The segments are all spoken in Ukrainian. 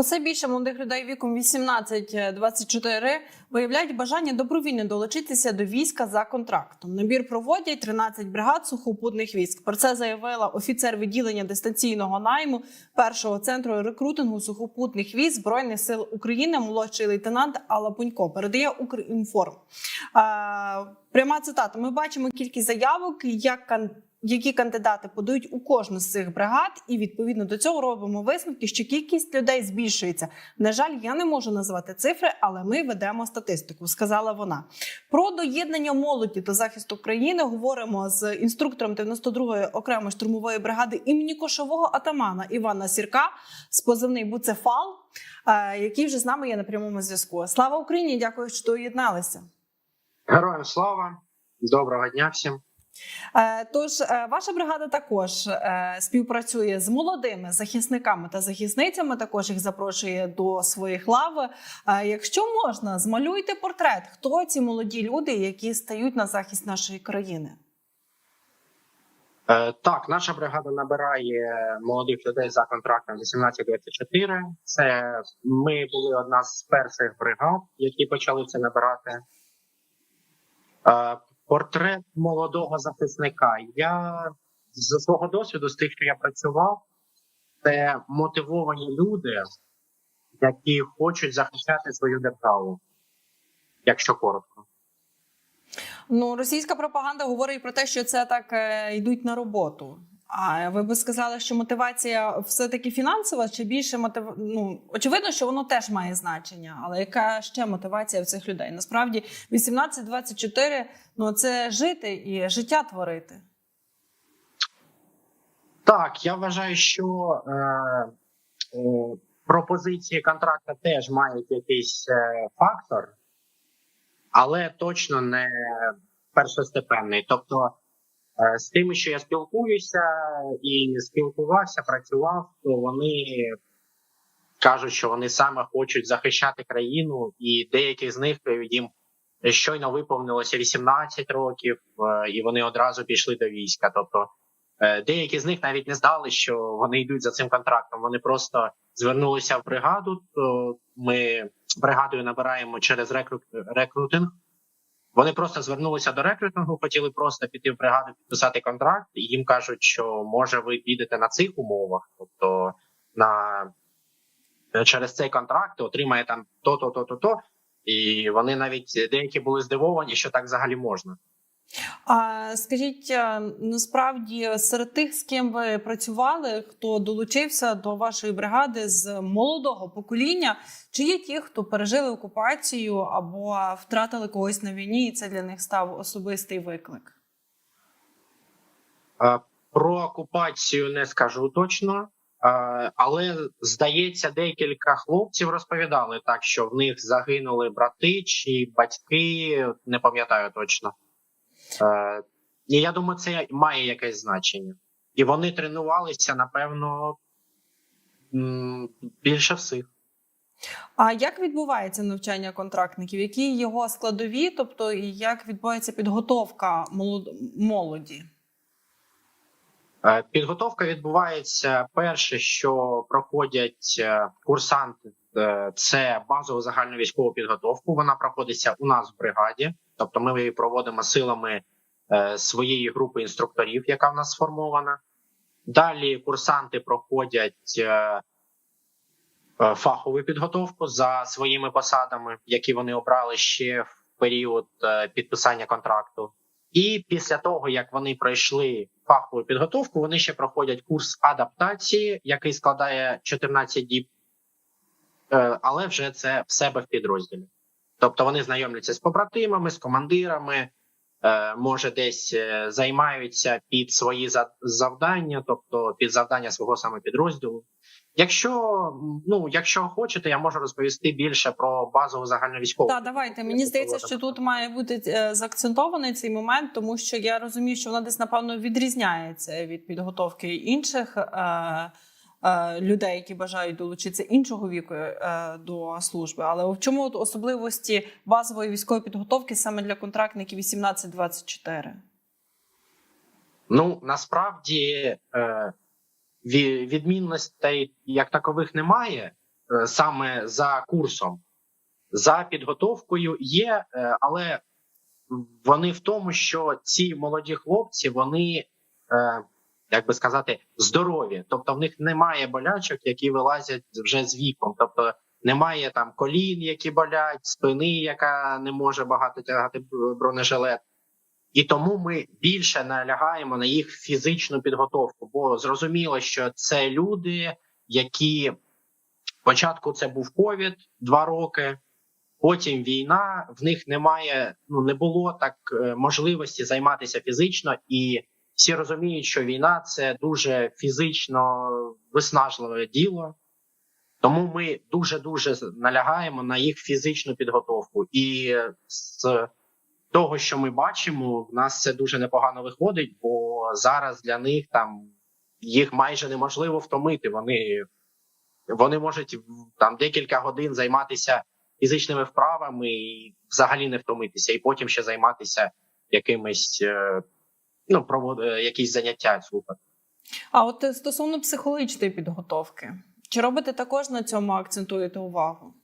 Усе більше молодих людей віком 18-24 виявляють бажання добровільно долучитися до війська за контрактом. Набір проводять 13 бригад сухопутних військ. Про це заявила офіцер відділення дистанційного найму першого центру рекрутингу сухопутних військ збройних сил України, молодший лейтенант Алла Пунько. Передає Укрінформ. Е, Пряма цитата: ми бачимо кількість заявок, як які кандидати подають у кожну з цих бригад, і відповідно до цього робимо висновки, що кількість людей збільшується. На жаль, я не можу назвати цифри, але ми ведемо статистику, сказала вона. Про доєднання молоді до захисту країни говоримо з інструктором 92-ї окремої штурмової бригади імені кошового атамана Івана Сірка з позивний Буцефал, е, який вже з нами є на прямому зв'язку. Слава Україні! Дякую, що доєдналися. Героям слава, доброго дня всім. Е, Тож е, ваша бригада також е, співпрацює з молодими захисниками та захисницями. Також їх запрошує до своїх лав. Якщо можна, змалюйте портрет, хто ці молоді люди, які стають на захист нашої країни. Так, наша бригада набирає молодих людей за контрактом 18-24. Це ми були одна з перших бригад, які почали це набирати. Портрет молодого захисника. Я з свого досвіду, з тих, що я працював, це мотивовані люди, які хочуть захищати свою державу, якщо коротко. Ну, російська пропаганда говорить про те, що це так е, йдуть на роботу. А ви би сказали, що мотивація все таки фінансова, чи більше мотив... Ну, очевидно, що воно теж має значення, але яка ще мотивація в цих людей? Насправді 18-24 – ну це жити і життя творити. Так, я вважаю, що е, е, пропозиції контракту теж мають якийсь е, фактор, але точно не першостепенний. Тобто, з тими, що я спілкуюся і спілкувався, працював, то вони кажуть, що вони саме хочуть захищати країну, і деякі з них е, їм щойно виповнилося 18 років, е, і вони одразу пішли до війська. Тобто. Е, Деякі з них навіть не знали, що вони йдуть за цим контрактом. Вони просто звернулися в бригаду. То ми бригадою набираємо через рекрут, рекрутинг. Вони просто звернулися до рекрутингу, хотіли просто піти в бригаду, підписати контракт, і їм кажуть, що може ви підете на цих умовах, тобто на через цей контракт отримає там то, то, то, то, то. І вони навіть деякі були здивовані, що так взагалі можна. А скажіть, е, насправді серед тих, з ким ви працювали, хто долучився до вашої бригади з молодого покоління, чи є ті, хто пережили окупацію або втратили когось на війні, і це для них став особистий виклик? Е, Про окупацію не скажу точно, е, але здається, декілька хлопців розповідали так, що в них загинули брати чи батьки, не пам'ятаю точно. Е, І я думаю, це має якесь значення. І вони тренувалися, напевно, більше всіх. А як відбувається навчання контрактників? Які його складові, тобто і як відбувається підготовка молоді? Е, Підготовка відбувається перше, що проходять е, курсанти. Е, Це базову загальну військову підготовку. Вона проходиться у нас в бригаді, тобто ми її проводимо силами е, своєї групи інструкторів, яка в нас сформована. Далі курсанти проходять е, фахову підготовку за своїми посадами, які вони обрали ще в період підписання контракту. І після того, як вони пройшли фахову підготовку, вони ще проходять курс адаптації, який складає 14 діб, але вже це в себе в підрозділі. Тобто вони знайомляться з побратимами, з командирами, е, може, десь е, займаються під свої завдання, тобто під завдання свого саме підрозділу. Якщо ну, якщо хочете, я можу розповісти більше про базову загальновійськову. Так, давайте. Мені здається, що тут має бути е, заакцентований цей момент, тому що я розумію, що вона десь напевно відрізняється від підготовки інших е, е, людей, які бажають долучитися іншого віку е, до служби. Але в чому от особливості базової військової підготовки саме для контрактників 18-24? Ну насправді е, відмінностей як такових немає е, саме за курсом. За підготовкою є, е, але вони в тому, що ці молоді хлопці, вони, е, як би сказати, здорові. Тобто в них немає болячок, які вилазять вже з віком. Тобто немає там колін, які болять, спини, яка не може багато тягати бронежилет. І тому ми більше налягаємо на їх фізичну підготовку, бо зрозуміло, що це люди, які спочатку це був ковід два роки, потім війна. В них немає, ну не було так е, можливості займатися фізично, і всі розуміють, що війна це дуже фізично виснажливе діло. Тому ми дуже дуже налягаємо на їх фізичну підготовку, і з того, що ми бачимо, в нас це дуже непогано виходить, бо зараз для них там їх майже неможливо втомити. Вони, вони можуть там декілька годин займатися фізичними вправами і взагалі не втомитися, і потім ще займатися якимись е, ну, провод, е, якісь заняття слухати. А от е, стосовно психологічної підготовки, чи робите також на цьому акцентуєте увагу?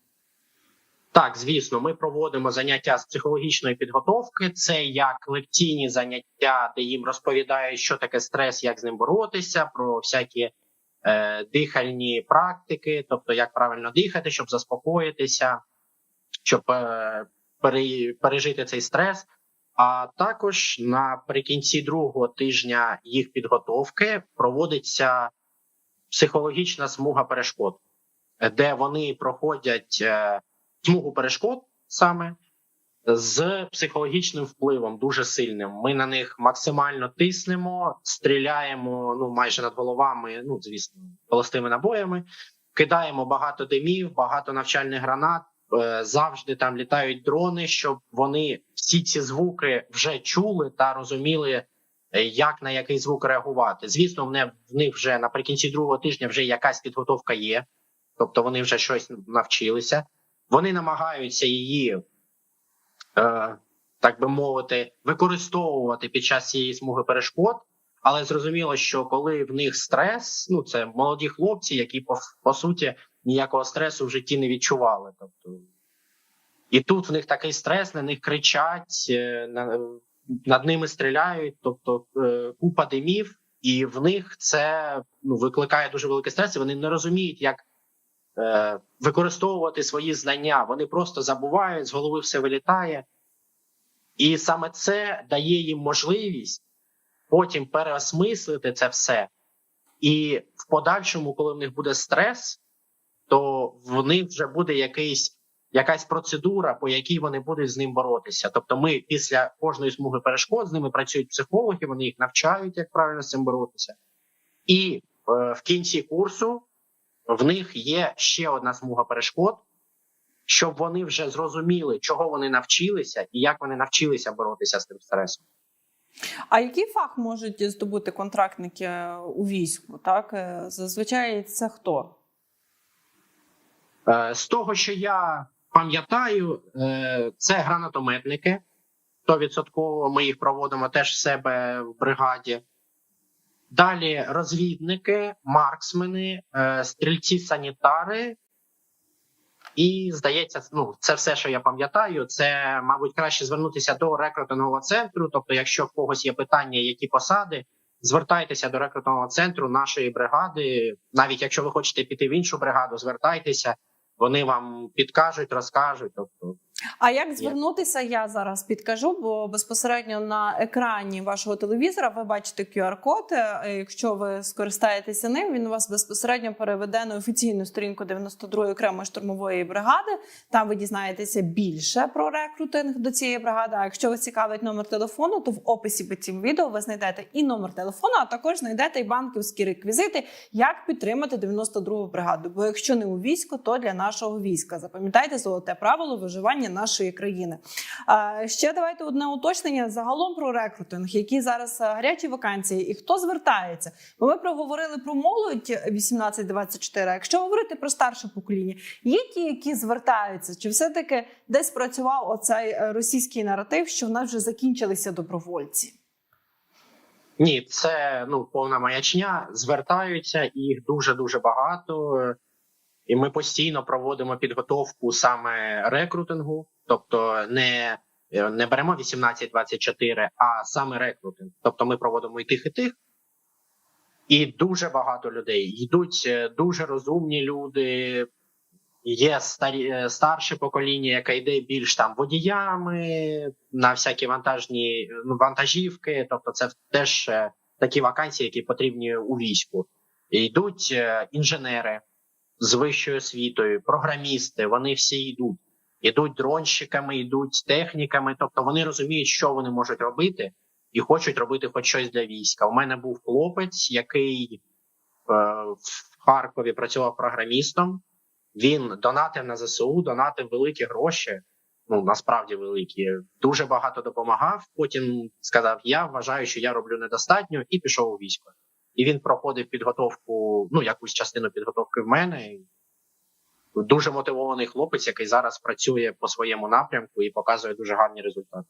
Так, звісно, ми проводимо заняття з психологічної підготовки. Це як лекційні заняття, де їм розповідають, що таке стрес, як з ним боротися, про всякі е, дихальні практики, тобто як правильно дихати, щоб заспокоїтися, щоб е, пере, пережити цей стрес. А також наприкінці другого тижня їх підготовки проводиться психологічна смуга перешкод, де вони проходять. Е, смугу перешкод саме з психологічним впливом дуже сильним. Ми на них максимально тиснемо, стріляємо ну майже над головами, ну звісно, холостими набоями, кидаємо багато димів, багато навчальних гранат. Е, Завжди там літають дрони, щоб вони всі ці звуки вже чули та розуміли, е, як на який звук реагувати. Звісно, в них вже наприкінці другого тижня вже якась підготовка є, тобто вони вже щось навчилися. Вони намагаються її, е, так би мовити, використовувати під час цієї смуги перешкод. Але зрозуміло, що коли в них стрес, ну це молоді хлопці, які по, по суті ніякого стресу в житті не відчували. Тобто, і тут в них такий стрес, на них кричать, е, над ними стріляють, тобто е, купа димів, і в них це ну, викликає дуже великий стрес. і Вони не розуміють, як е, використовувати свої знання. Вони просто забувають, з голови все вилітає. І саме це дає їм можливість потім переосмислити це все. І в подальшому, коли в них буде стрес, то в них вже буде якийсь, якась процедура, по якій вони будуть з ним боротися. Тобто, ми після кожної смуги перешкод з ними працюють психологи, вони їх навчають, як правильно з цим боротися. І е, в кінці курсу в них є ще одна смуга перешкод, щоб вони вже зрозуміли, чого вони навчилися і як вони навчилися боротися з тим стресом. А який фах можуть здобути контрактники е, у війську? Так Е, зазвичай це хто? Е, З того, що я пам'ятаю, е, це гранатометники. 100% ми їх проводимо теж в себе в бригаді. Далі розвідники, марксмени, е, стрільці-санітари. І здається, ну це все, що я пам'ятаю. Це, мабуть, краще звернутися до рекрутингового центру. Тобто, якщо в когось є питання, які посади, звертайтеся до рекрутингового центру нашої бригади. Навіть якщо ви хочете піти в іншу бригаду, звертайтеся, вони вам підкажуть, розкажуть. Тобто, А як звернутися, я зараз підкажу, бо безпосередньо на екрані вашого телевізора ви бачите QR-код. Е, Якщо ви скористаєтеся ним, він вас безпосередньо переведе на офіційну сторінку 92-ї окремої штурмової бригади. Там ви дізнаєтеся більше про рекрутинг до цієї бригади. А якщо вас цікавить номер телефону, то в описі під цим відео ви знайдете і номер телефону, а також знайдете і банківські реквізити, як підтримати 92-гу бригаду. Бо якщо не у війську, то для нашого війська. Запам'ятайте золоте правило виживання нашої країни. Ще давайте одне уточнення загалом про рекрутинг, які зараз гарячі вакансії, і хто звертається. Бо ми проговорили про молодь 18-24, А якщо говорити про старше покоління, є ті, які звертаються, чи все таки десь працював оцей е, російський наратив, що в нас вже закінчилися добровольці? Ні, це ну повна маячня. Звертаються їх дуже дуже багато. І ми постійно проводимо підготовку саме рекрутингу, тобто не, не беремо 18-24, а саме рекрутинг. Тобто ми проводимо і тих, і тих. І дуже багато людей йдуть е, дуже розумні люди. Є старі е, старше покоління, яке йде більш там водіями на всякі вантажні ну, вантажівки. Тобто, це теж е, такі вакансії, які потрібні у війську. Йдуть інженери з вищою освітою, програмісти. Вони всі йдуть. Йдуть дронщиками, йдуть техніками. Тобто вони розуміють, що вони можуть робити, і хочуть робити хоч щось для війська. У мене був хлопець, який е, в Харкові працював програмістом. Він донатив на ЗСУ, донатив великі гроші. Ну насправді великі, дуже багато допомагав. Потім сказав: Я вважаю, що я роблю недостатньо, і пішов у військо. І він проходив підготовку, ну якусь частину підготовки в мене. Дуже мотивований хлопець, який зараз працює по своєму напрямку і показує дуже гарні результати.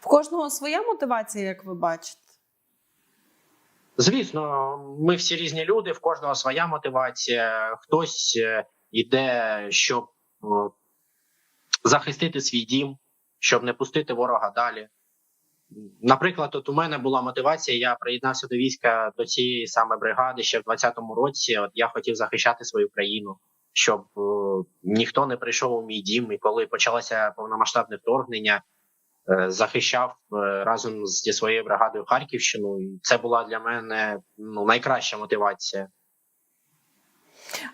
В кожного своя мотивація, як ви бачите. Звісно, ми всі різні люди, в кожного своя мотивація. Хтось е, йде, щоб е, захистити свій дім, щоб не пустити ворога далі. Наприклад, от у мене була мотивація. Я приєднався до війська до цієї саме бригади ще в 20-му році. От я хотів захищати свою країну, щоб е, ніхто не прийшов у мій дім. І коли почалося повномасштабне вторгнення, е, захищав е, разом зі своєю бригадою Харківщину. І це була для мене ну найкраща мотивація.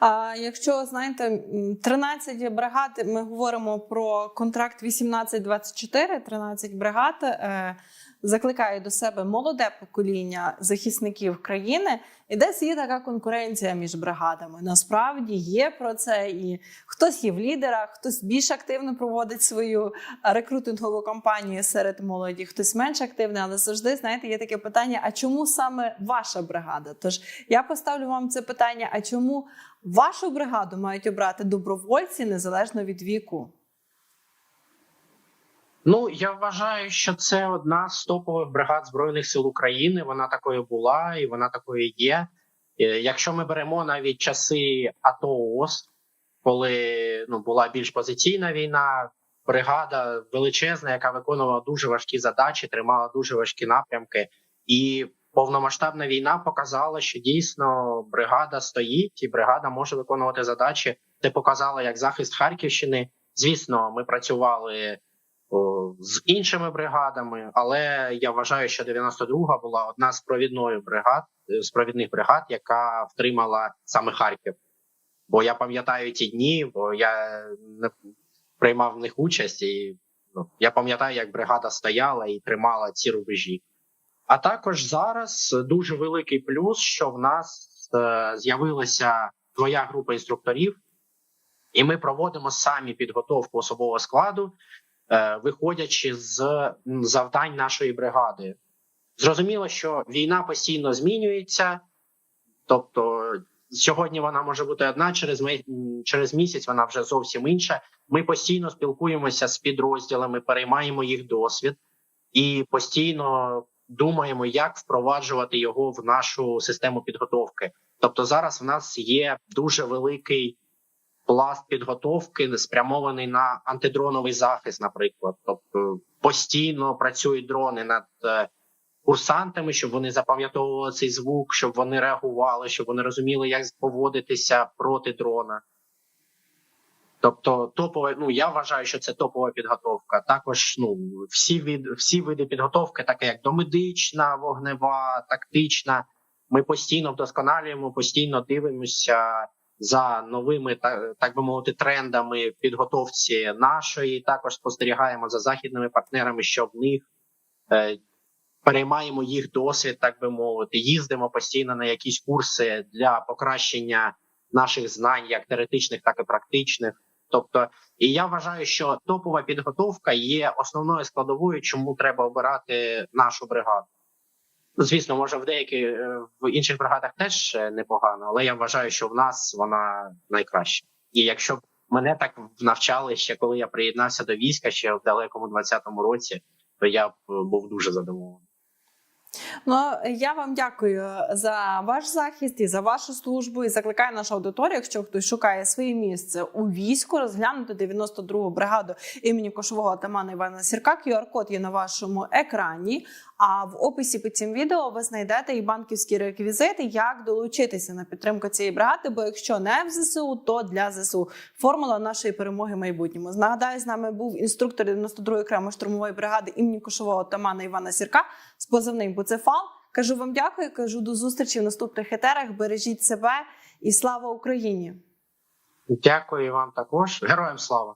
А якщо знаєте, м, 13 бригад, ми говоримо про контракт 18-24, 13 бригад е, закликають до себе молоде покоління захисників країни. І десь є така конкуренція між бригадами. Насправді є про це, і хтось є в лідерах, хтось більш активно проводить свою рекрутингову кампанію серед молоді, хтось менш активний, але завжди знаєте, є таке питання: а чому саме ваша бригада? Тож я поставлю вам це питання: а чому вашу бригаду мають обрати добровольці незалежно від віку? Ну я вважаю, що це одна з топових бригад збройних сил України. Вона такою була і вона такою є. Е, Якщо ми беремо навіть часи АТО ООС, коли ну була більш позиційна війна, бригада величезна, яка виконувала дуже важкі задачі, тримала дуже важкі напрямки, і повномасштабна війна показала, що дійсно бригада стоїть, і бригада може виконувати задачі. Це показало як захист Харківщини. Звісно, ми працювали з іншими бригадами, але я вважаю, що 92-га була одна з провідної бригад е, з провідних бригад, яка втримала саме Харків. Бо я пам'ятаю ті дні, бо я не приймав в них участь, і ну, я пам'ятаю, як бригада стояла і тримала ці рубежі. А також зараз дуже великий плюс, що в нас е, з'явилася твоя група інструкторів, і ми проводимо самі підготовку особового складу виходячи з завдань нашої бригади. Зрозуміло, що війна постійно змінюється, тобто сьогодні вона може бути одна, через через місяць вона вже зовсім інша. Ми постійно спілкуємося з підрозділами, переймаємо їх досвід і постійно думаємо, як впроваджувати його в нашу систему підготовки. Тобто, зараз в нас є дуже великий пласт підготовки спрямований на антидроновий захист, наприклад. Тобто постійно працюють дрони над е, курсантами, щоб вони запам'ятовували цей звук, щоб вони реагували, щоб вони розуміли, як поводитися проти дрона. Тобто, топова, ну я вважаю, що це топова підготовка. Також ну всі від всі види підготовки, таке як домедична, вогнева, тактична. Ми постійно вдосконалюємо, постійно дивимося за новими та- так би мовити трендами підготовці нашої. Також спостерігаємо за західними партнерами, що в них е, переймаємо їх досвід, так би мовити. Їздимо постійно на якісь курси для покращення наших знань, як теоретичних, так і практичних. Тобто, і я вважаю, що топова підготовка є основною складовою, чому треба обирати нашу бригаду. Звісно, може в деяких е, в інших бригадах теж е, непогано, але я вважаю, що в нас вона найкраща. І якщо б мене так навчали ще коли я приєднався до війська ще в далекому 20-му році, то я б е, був дуже задоволений. Ну я вам дякую за ваш захист і за вашу службу. І закликаю нашу аудиторію, якщо хтось шукає своє місце у війську, розглянути 92-гу бригаду імені кошового атамана Івана Сірка. QR-код є на вашому екрані. А в описі під цим відео ви знайдете і банківські реквізити, як долучитися на підтримку цієї бригади. Бо якщо не в ЗСУ, то для ЗСУ. Формула нашої перемоги в майбутньому. Нагадаю, з нами був інструктор 92-ї окремої штурмової бригади імені кошового атамана Івана Сірка з позивним Буцефал. Кажу вам дякую. Кажу до зустрічі в наступних етерах. Бережіть себе і слава Україні! Дякую вам також. Героям слава!